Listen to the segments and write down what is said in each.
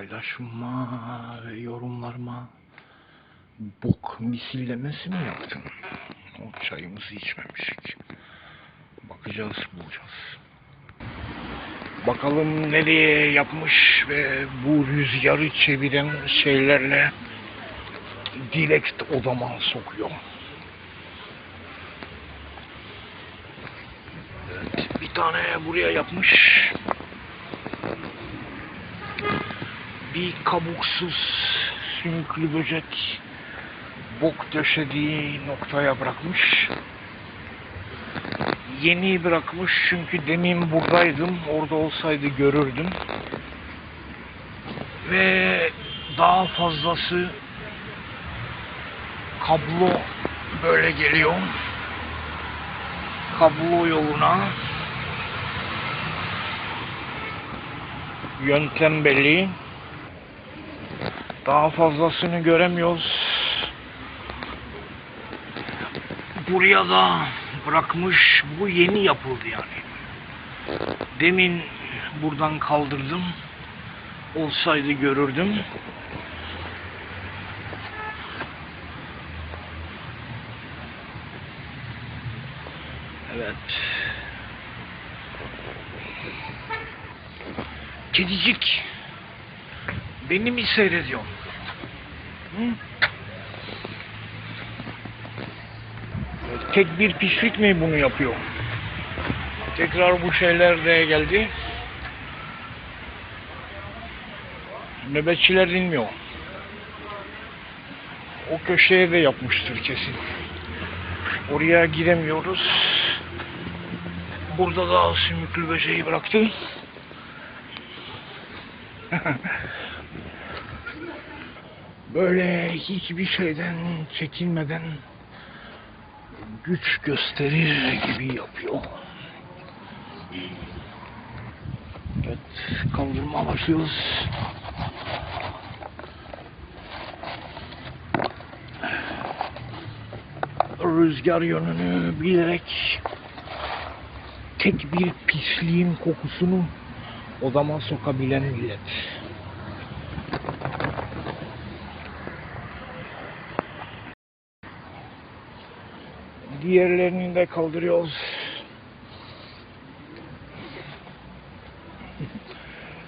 paylaşma ve yorumlarıma bok misillemesi mi yaptın? O çayımızı içmemişik. Bakacağız, bulacağız. Bakalım nereye yapmış ve bu rüzgarı çeviren şeylerle direkt odama sokuyor. Evet, bir tane buraya yapmış. Bir kabuksuz sümüklü böcek bok döşediği noktaya bırakmış. Yeni bırakmış çünkü demin buradaydım. Orada olsaydı görürdüm. Ve daha fazlası kablo böyle geliyor. Kablo yoluna yöntem belli. Daha fazlasını göremiyoruz. Buraya da bırakmış. Bu yeni yapıldı yani. Demin buradan kaldırdım. Olsaydı görürdüm. Evet. Kedicik. Beni mi seyrediyorsun? Tek bir pislik mi bunu yapıyor? Tekrar bu şeyler de geldi. Nöbetçiler dinmiyor. O köşeye de yapmıştır kesin. Oraya giremiyoruz. Burada da sümüklü böceği bıraktı. Böyle hiçbir şeyden çekinmeden güç gösterir gibi yapıyor. Evet, kaldırma başlıyoruz. Rüzgar yönünü bilerek tek bir pisliğin kokusunu odama sokabilen millet. Diğerlerini de kaldırıyoruz.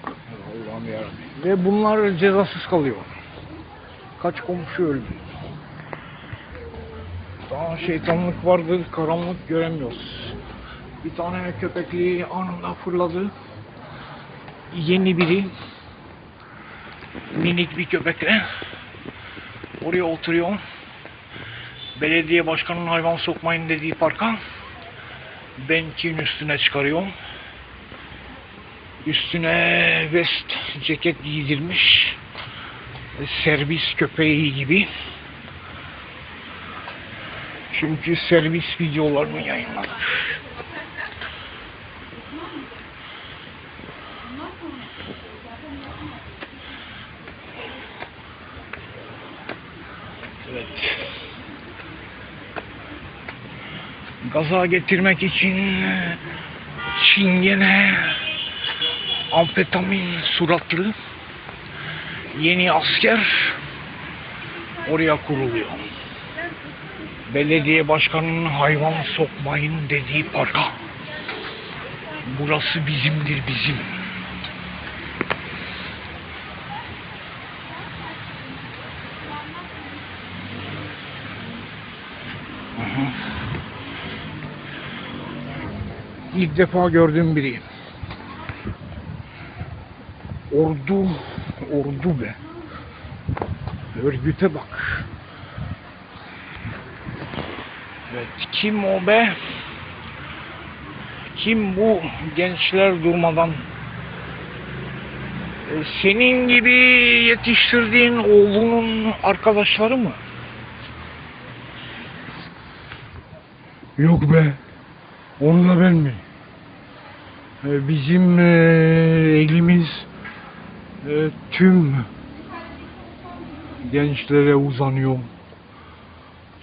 Allah'ım yarabbim. Ve bunlar cezasız kalıyor. Kaç komşu öldü. Daha şeytanlık vardı, karanlık göremiyoruz. Bir tane köpekli anında fırladı. Yeni biri minik bir köpekle oraya oturuyor. Belediye başkanının hayvan sokmayın dediği parka benkin üstüne çıkarıyor. Üstüne vest ceket giydirmiş. Servis köpeği gibi. Çünkü servis videolarını yayınladı. Evet. Gaza getirmek için çingene, amfetamin suratlı yeni asker oraya kuruluyor. Belediye başkanının hayvan sokmayın dediği parka. Burası bizimdir bizim. Aha. İlk defa gördüğüm biri. Ordu, ordu be. Örgüte bak. Evet, kim o be? Kim bu gençler durmadan? E, Senin gibi yetiştirdiğin oğlunun arkadaşları mı? Yok be. Onu ben mi? E, Bizim e, elimiz e, tüm gençlere uzanıyor.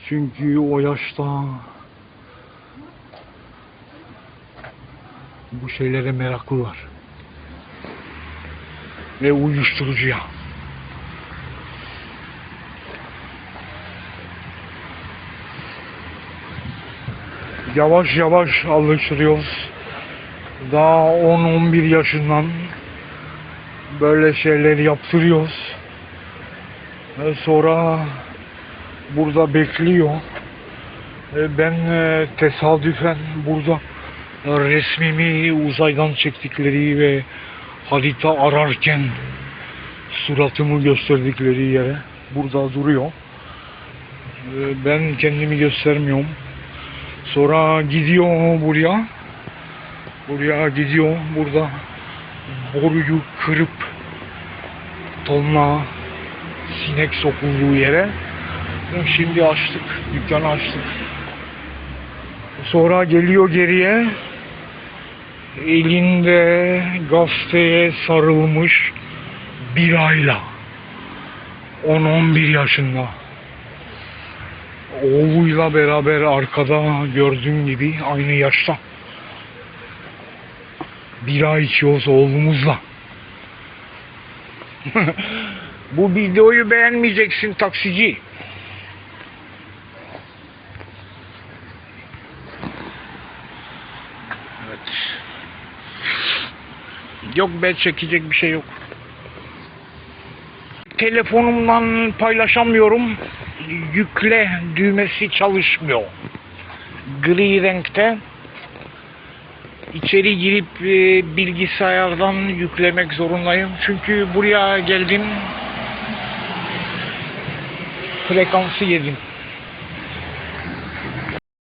Çünkü o yaşta bu şeylere meraklılar. ve uyuşturucuya. Yavaş yavaş alıştırıyoruz. Daha 10-11 yaşından böyle şeyleri yaptırıyoruz. Ve sonra burada bekliyor. E, Ben e, tesadüfen burada e, resmimi uzaydan çektikleri ve harita ararken suratımı gösterdikleri yere burada duruyor. Ben kendimi göstermiyorum. Sonra gidiyor buraya. Buraya gidiyor. Burada boruyu kırıp tonla sinek sokulduğu yere Şimdi açtık, dükkanı açtık. Sonra geliyor geriye, elinde gazeteye sarılmış birayla. 10-11 yaşında. Oğluyla beraber arkada gördüğün gibi aynı yaşta. Bira içiyoruz oğlumuzla. Bu videoyu beğenmeyeceksin taksici. Evet. Yok be çekecek bir şey yok. Telefonumdan paylaşamıyorum. Yükle düğmesi çalışmıyor. Gri renkte. İçeri girip e, bilgisayardan yüklemek zorundayım. Çünkü buraya geldim. Frekansı yedim.